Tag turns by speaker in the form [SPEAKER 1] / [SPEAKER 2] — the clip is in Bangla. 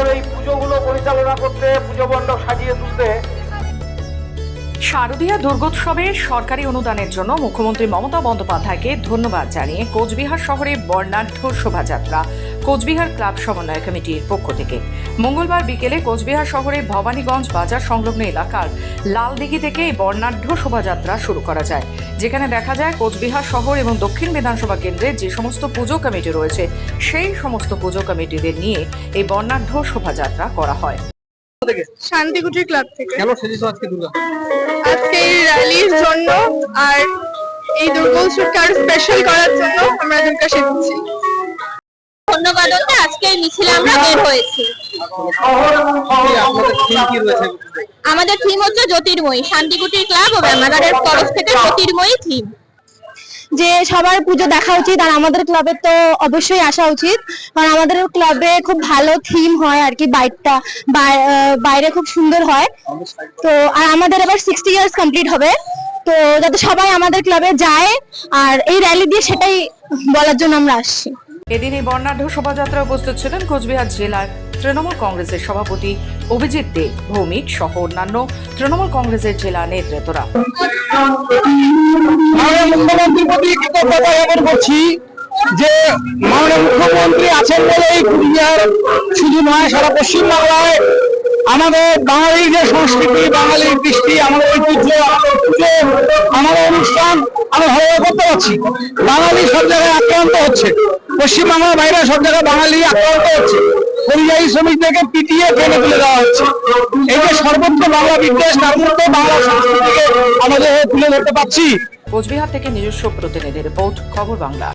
[SPEAKER 1] আমাদের এই পুজোগুলো পরিচালনা করতে পুজো মণ্ডপ সাজিয়ে তুলতে
[SPEAKER 2] শারদীয়া দুর্গোৎসবে সরকারি অনুদানের জন্য মুখ্যমন্ত্রী মমতা বন্দ্যোপাধ্যায়কে ধন্যবাদ জানিয়ে কোচবিহার শহরে বর্ণাঢ্য শোভাযাত্রা, কোচবিহার ক্লাব সমন্বয় কমিটির পক্ষ থেকে। মঙ্গলবার বিকেলে কোচবিহার শহরে ভবানীগঞ্জ বাজার সংলগ্ন এলাকার লালদিঘি থেকে এই বর্ণাঢ্য শোভাযাত্রা শুরু করা যায়, যেখানে দেখা যায় কোচবিহার শহর এবং দক্ষিণ বিধানসভা কেন্দ্রে যে সমস্ত পুজো কমিটি রয়েছে, সেই সমস্ত পুজো কমিটিদের নিয়ে এই বর্ণাঢ্য শোভাযাত্রা করা হয়।
[SPEAKER 3] শান্তিকুটির ক্লাব থেকে।
[SPEAKER 1] কেন সেজেছো আজকে দুর্গা?
[SPEAKER 3] আজকে এই র্যালির জন্য আর এই আরও স্পেশাল করার জন্য আমরা দুর্গা সেজেছি।
[SPEAKER 4] ধন্যবাদ বলতে আজকে এই মিছিলে আমরা বের হয়েছি। আমাদের থিম হচ্ছে জ্যোতির্ময়ী শান্তিকুটির ক্লাব ও ব্যামাগারের তরফ থেকে জ্যোতির্ময়ী থিম
[SPEAKER 5] যে সবার পুজো দেখা উচিত আর আমাদের ক্লাবে তো অবশ্যই আসা উচিত। কারণ আমাদের ক্লাবে খুব ভালো থিম হয় আর কি বাইকটা বাইরে খুব সুন্দর হয়। তো আর আমাদের এবার সিক্সটি ইয়ার্স কমপ্লিট হবে। তো যাতে সবাই আমাদের ক্লাবে যায় আর এই র্যালি দিয়ে সেটাই বলার জন্য আমরা আসছি।
[SPEAKER 2] এদিন এই বর্ণাঢ্য শোভাযাত্রা উপস্থিত ছিলেন কোচবিহার জেলার তৃণমূল কংগ্রেসের সভাপতি অভিজিৎ দে ভৌমিক সহ অন্যান্য তৃণমূল কংগ্রেসের জেলা নেতৃত্বরা।
[SPEAKER 1] কৃতজ্ঞতা জ্ঞাপন করছি যে মাননীয় মুখ্যমন্ত্রী আছেন বলেই কুচবিহার শুধু নয়, সারা পশ্চিম বাংলায় আমাদের বাঙালির যে সংস্কৃতি, বাঙালির কৃষ্টি, আমাদের ঐতিহ্য, আমাদের আমাদের অনুষ্ঠান আমরা ভালোভাবে করতে পারছি। বাঙালি সব জায়গায় আক্রান্ত হচ্ছে। পশ্চিম বাংলার বাইরে সব জায়গায় বাঙালি আক্রান্ত হচ্ছে। পরিযায়ী শ্রমিকদেরকে পিটিয়ে ট্রেনে তুলে দেওয়া হচ্ছে। এই যে সর্বত্র বাংলা বিদ্বেষ, তার মধ্যে বাংলা সংস্কৃতিকে আমাদের তুলে ধরতে পারছি
[SPEAKER 2] কোচবিহার থেকে নিজস্ব প্রতিনিধি রিপোর্ট খবর বাংলা।